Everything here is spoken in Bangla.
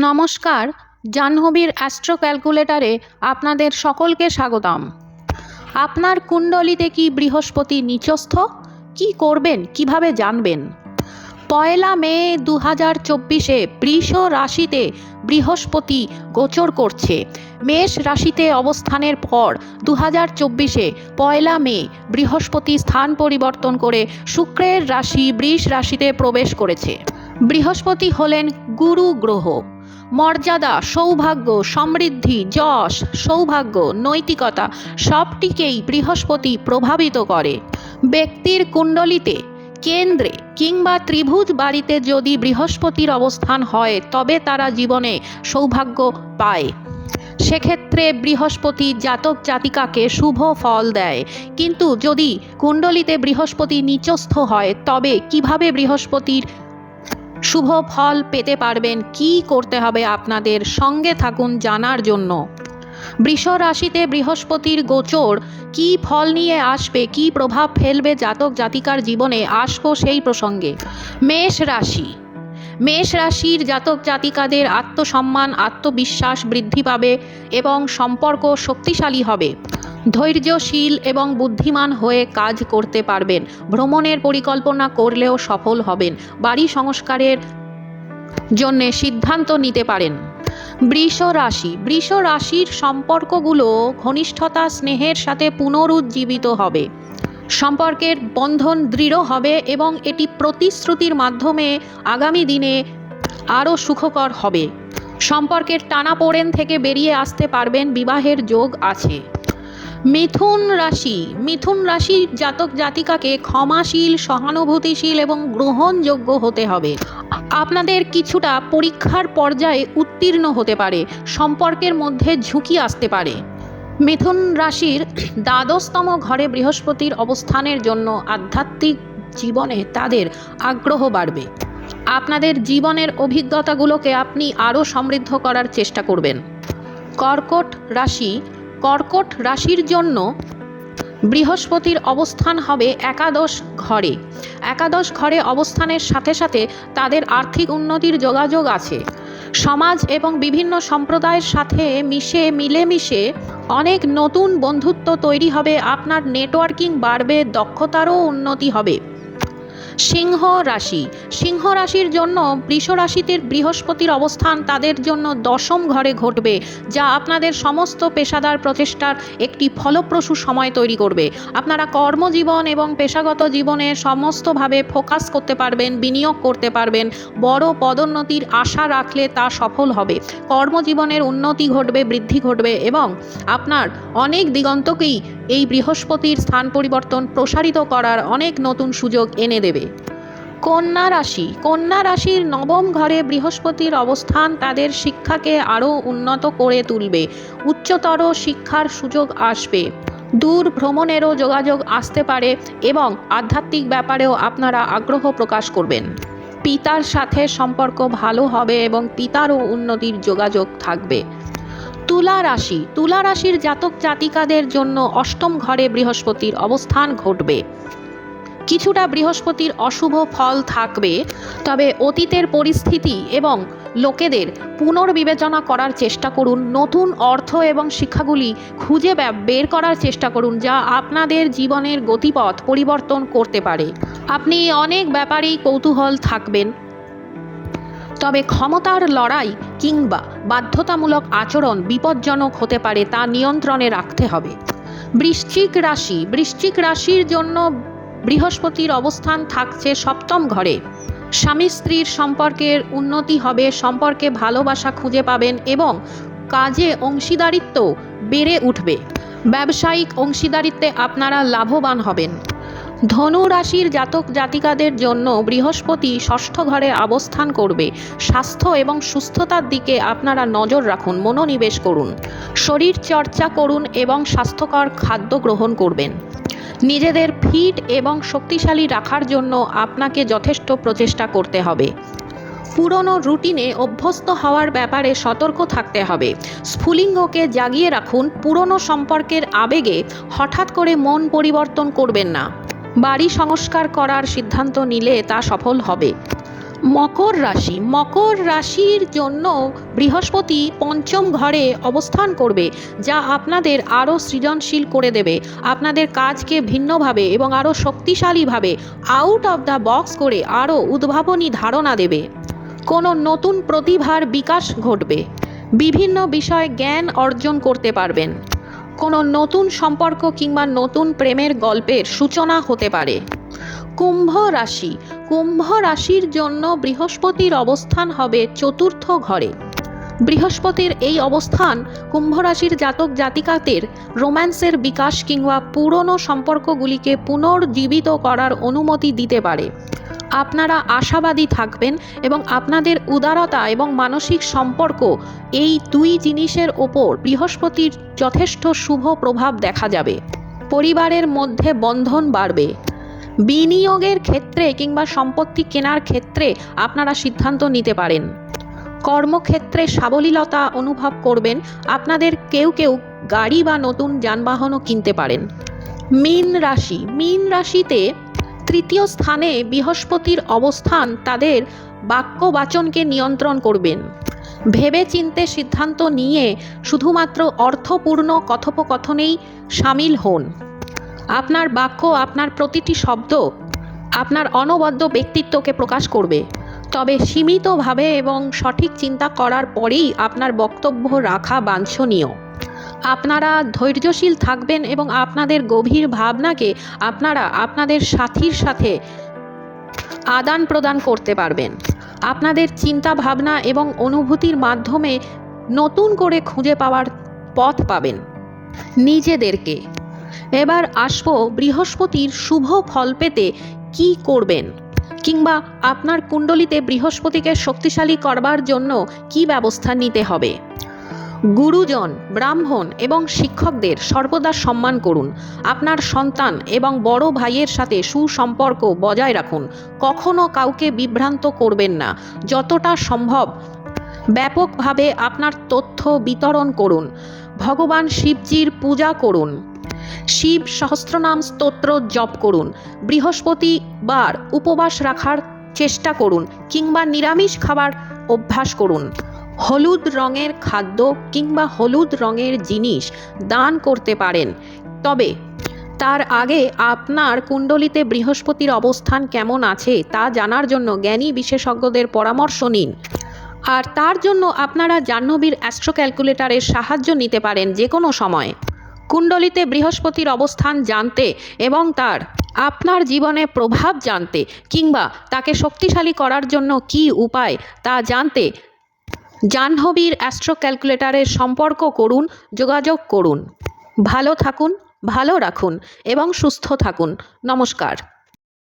নমস্কার, জাহ্নবীর অ্যাস্ট্রো ক্যালকুলেটরে আপনাদের সকলকে স্বাগতম। আপনার কুণ্ডলিতে কি বৃহস্পতি নিচস্থ? কি করবেন? কীভাবে জানবেন? পয়লা মে দু হাজার চব্বিশে বৃষ রাশিতে বৃহস্পতি গোচর করছে। মেষ রাশিতে অবস্থানের পর দু হাজার চব্বিশে পয়লা মে বৃহস্পতি স্থান পরিবর্তন করে শুক্রের রাশি বৃষ রাশিতে প্রবেশ করেছে। বৃহস্পতি হলেন গুরু গ্রহ। মর্যাদা, সৌভাগ্য, সমৃদ্ধি, যশ, সৌভাগ্য, নৈতিকতা সবটিকেই বৃহস্পতি প্রভাবিত করে। ব্যক্তির কুণ্ডলিতে, কেন্দ্রে কিংবা ত্রিভুজ বাড়িতে যদি বৃহস্পতির অবস্থান হয়, তবে তারা জীবনে সৌভাগ্য পায়। সেক্ষেত্রে বৃহস্পতি জাতক জাতিকাকে শুভ ফল দেয়। কিন্তু যদি কুণ্ডলিতে বৃহস্পতি নিচস্থ হয়, তবে কীভাবে বৃহস্পতির শুভ ফল পেতে পারবেন। কি করতে হবে আপনাদের? সঙ্গে থাকুন জানার জন্য। বৃষ রাশিতে বৃহস্পতির গোচর, কি ফল নিয়ে আসবে? কি প্রভাব ফেলবে জাতক জাতিকার জীবনে? আসব সেই প্রসঙ্গে। মেষ রাশি, মেষ রাশির জাতক জাতিকাদের আত্মসম্মান, আত্মবিশ্বাস বৃদ্ধি পাবে এবং সম্পর্ক শক্তিশালী হবে। ধৈর্যশীল এবং বুদ্ধিমান হয়ে কাজ করতে পারবেন। ভ্রমণের পরিকল্পনা করলেও সফল হবেন। বাড়ি সংস্কারের জন্যে সিদ্ধান্ত নিতে পারেন। বৃষ রাশি। বৃষ রাশির সম্পর্কগুলো ঘনিষ্ঠতা, স্নেহের সাথে পুনরুজ্জীবিত হবে। সম্পর্কের বন্ধন দৃঢ় হবে এবং এটি প্রতিশ্রুতির মাধ্যমে আগামী দিনে আরও সুখকর হবে। সম্পর্কের টানাপোড়েন থেকে বেরিয়ে আসতে পারবেন। বিবাহের যোগ আছে। মিথুন রাশি। মিথুন রাশি জাতক জাতিকাকে ক্ষমাশীল, সহানুভূতিশীল এবং গ্রহণযোগ্য হতে হবে। আপনাদের কিছুটা পরীক্ষার পর্যায়ে উত্তীর্ণ হতে পারে, সম্পর্কের মধ্যে ঝুঁকি আসতে পারে। মিথুন রাশির দ্বাদশতম ঘরে বৃহস্পতির অবস্থানের জন্য আধ্যাত্মিক জীবনে তাদের আগ্রহ বাড়বে। আপনাদের জীবনের অভিজ্ঞতাগুলোকে আপনি আরও সমৃদ্ধ করার চেষ্টা করবেন। কর্কট রাশি কর্কট রাশির জন্য বৃহস্পতির অবস্থান হবে একাদশ ঘরে। একাদশ ঘরে অবস্থানের সাথে সাথে তাদের আর্থিক উন্নতির যোগাযোগ আছে। সমাজ এবং বিভিন্ন সম্প্রদায়ের সাথে মিশে, মিলেমিশে অনেক নতুন বন্ধুত্ব তৈরি হবে। আপনার নেটওয়ার্কিং বাড়বে, দক্ষতারও উন্নতি হবে। সিংহ রাশি। সিংহ রাশির জন্য বৃষ রাশিতে বৃহস্পতির অবস্থান তাদের জন্য দশম ঘরে ঘটবে, যা আপনাদের সমস্ত পেশাদার প্রচেষ্টার একটি ফলপ্রসূ সময় তৈরি করবে। আপনারা কর্মজীবন এবং পেশাগত জীবনে সমস্তভাবে ফোকাস করতে পারবেন, বিনিয়োগ করতে পারবেন, বড় পদোন্নতির আশা রাখলে তা সফল হবে। কর্মজীবনের উন্নতি ঘটবে, বৃদ্ধি ঘটবে এবং আপনার অনেক দিগন্তকেই এই বৃহস্পতির স্থান পরিবর্তন প্রসারিত করার অনেক নতুন সুযোগ এনে দেবে। কন্যা রাশি। কন্যা রাশির নবম ঘরে বৃহস্পতির অবস্থান তাদের শিক্ষাকে আরও উন্নত করে তুলবে। উচ্চতর শিক্ষার সুযোগ আসবে। দূর ভ্রমণেরও যোগাযোগ আসতে পারে এবং আধ্যাত্মিক ব্যাপারেও আপনারা আগ্রহ প্রকাশ করবেন। পিতার সাথে সম্পর্ক ভালো হবে এবং পিতারও উন্নতির যোগাযোগ থাকবে। তুলা রাশি। তুলা রাশির জাতক জাতিকাদের জন্য অষ্টম ঘরে বৃহস্পতির অবস্থান ঘটবে। কিছুটা বৃহস্পতির অশুভ ফল থাকবে, তবে অতীতের পরিস্থিতি এবং লোকেদের পুনর্বিবেচনা করার চেষ্টা করুন, নতুন অর্থ এবং শিক্ষাগুলি খুঁজে বের করার চেষ্টা করুন যা আপনাদের জীবনের গতিপথ পরিবর্তন করতে পারে। আপনি অনেক ব্যাপারেই কৌতূহল থাকবেন। তবে ক্ষমতার লড়াই কিংবা বাধ্যতামূলক আচরণ বিপজ্জনক হতে পারে তা নিয়ন্ত্রণে রাখতে হবে। বৃশ্চিক রাশি, বৃশ্চিক রাশির জন্য বৃহস্পতির অবস্থান থাকছে সপ্তম ঘরে। স্বামী স্ত্রীর সম্পর্কের উন্নতি হবে, সম্পর্কে ভালোবাসা খুঁজে পাবেন এবং কাজে অংশীদারিত্ব বেড়ে উঠবে। ব্যবসায়িক অংশীদারিত্বে আপনারা লাভবান হবেন। ধনু রাশির জাতক জাতিকাদের জন্য বৃহস্পতি ষষ্ঠ ঘরে অবস্থান করবে। স্বাস্থ্য এবং সুস্থতার দিকে আপনারা নজর রাখুন, মনোনিবেশ করুন। শরীর চর্চা করুন এবং স্বাস্থ্যকর খাদ্য গ্রহণ করবেন। নিজেদের ফিট এবং শক্তিশালী রাখার জন্য আপনাকে যথেষ্ট প্রচেষ্টা করতে হবে। পুরনো রুটিনে অভ্যস্ত হওয়ার ব্যাপারে সতর্ক থাকতে হবে। স্ফুলিঙ্গকে জাগিয়ে রাখুন, পুরনো সম্পর্কের আবেগে হঠাৎ করে মন পরিবর্তন করবেন না। বাড়ি সংস্কার করার সিদ্ধান্ত নিলে তা সফল হবে। মকর রাশি। মকর রাশির জন্য বৃহস্পতি পঞ্চম ঘরে অবস্থান করবে, যা আপনাদের আরও সৃজনশীল করে দেবে। আপনাদের কাজকে ভিন্নভাবে এবং আরও শক্তিশালীভাবে আউট অফ দ্য বক্স করে আরও উদ্ভাবনী ধারণা দেবে। কোনো নতুন প্রতিভার বিকাশ ঘটবে। বিভিন্ন বিষয়ে জ্ঞান অর্জন করতে পারবেন। কোনো নতুন সম্পর্ক কিংবা নতুন প্রেমের গল্পের সূচনা হতে পারে। কুম্ভ রাশি। কুম্ভ রাশির জন্য বৃহস্পতির অবস্থান হবে চতুর্থ ঘরে। বৃহস্পতির এই অবস্থান কুম্ভ রাশির জাতক জাতিকাতের রোম্যান্সের বিকাশ কিংবা পুরনো সম্পর্কগুলিকে পুনর্জীবিত করার অনুমতি দিতে পারে। আপনারা আশাবাদী থাকবেন এবং আপনাদের উদারতা এবং মানসিক সম্পর্ক এই দুই জিনিসের ওপর বৃহস্পতির যথেষ্ট শুভ প্রভাব দেখা যাবে। পরিবারের মধ্যে বন্ধন বাড়বে। বিনিয়োগের ক্ষেত্রে কিংবা সম্পত্তি কেনার ক্ষেত্রে আপনারা সিদ্ধান্ত নিতে পারেন। কর্মক্ষেত্রে সাবলীলতা অনুভব করবেন। আপনাদের কেউ কেউ গাড়ি বা নতুন যানবাহনও কিনতে পারেন। মীন রাশি। মীন রাশিতে তৃতীয় স্থানে বৃহস্পতির অবস্থান তাদের বাক্য বাচনকে নিয়ন্ত্রণ করবেন। ভেবে চিনতে সিদ্ধান্ত নিয়ে শুধুমাত্র অর্থপূর্ণ কথোপকথনেই সামিল হন। আপনার বাক্য, আপনার প্রতিটি শব্দ, আপনার অনবদ্য ব্যক্তিত্বকে প্রকাশ করবে। তবে সীমিতভাবে এবং সঠিক চিন্তা করার পরেই আপনার বক্তব্য রাখা বাঞ্ছনীয়। আপনারা ধৈর্যশীল থাকবেন এবং আপনাদের গভীর ভাবনাকে আপনারা আপনাদের সাথীর সাথে আদান প্রদান করতে পারবেন। আপনাদের চিন্তা ভাবনা এবং অনুভূতির মাধ্যমে নতুন করে খুঁজে পাওয়ার পথ পাবেন। নিজেদেরকে এবার আসব বৃহস্পতির শুভ ফল পেতে কি করবেন? কিংবা আপনার কুণ্ডলিতে বৃহস্পতিকে শক্তিশালী করবার জন্য কি ব্যবস্থা নিতে হবে? গুরুজন, ব্রাহ্মণ এবং শিক্ষকদের সর্বদা সম্মান করুন। আপনার সন্তান এবং বড় ভাইয়ের সাথে সুসম্পর্ক বজায় রাখুন। কখনো কাউকে বিভ্রান্ত করবেন না। যতটা সম্ভব ব্যাপকভাবে আপনার তথ্য বিতরণ করুন। ভগবান শিবজির পূজা করুন। শিব সহস্রনাম স্তোত্র জপ করুন বৃহস্পতিবার উপবাস রাখার চেষ্টা করুন কিংবা নিরামিষ খাবার অভ্যাস করুন। হলুদ রঙের খাদ্য কিংবা হলুদ রঙের জিনিস দান করতে পারেন। তবে তার আগে আপনার কুণ্ডলিতে বৃহস্পতির অবস্থান কেমন আছে তা জানার জন্য জ্ঞানী বিশেষজ্ঞদের পরামর্শ নিন। আর তার জন্য আপনারা জাহ্নবীর অ্যাস্ট্রো ক্যালকুলেটরের সাহায্য নিতে পারেন যে কোনো সময়। কুণ্ডলিতে বৃহস্পতির অবস্থান জানতে এবং তার আপনার জীবনে প্রভাব জানতে কিংবা তাকে শক্তিশালী করার জন্য কি উপায় তা জানতে জাহ্নবীর অ্যাস্ট্রো ক্যালকুলেটারের সম্পর্ক করুন, যোগাযোগ করুন। ভালো থাকুন, ভালো রাখুন এবং সুস্থ থাকুন। নমস্কার।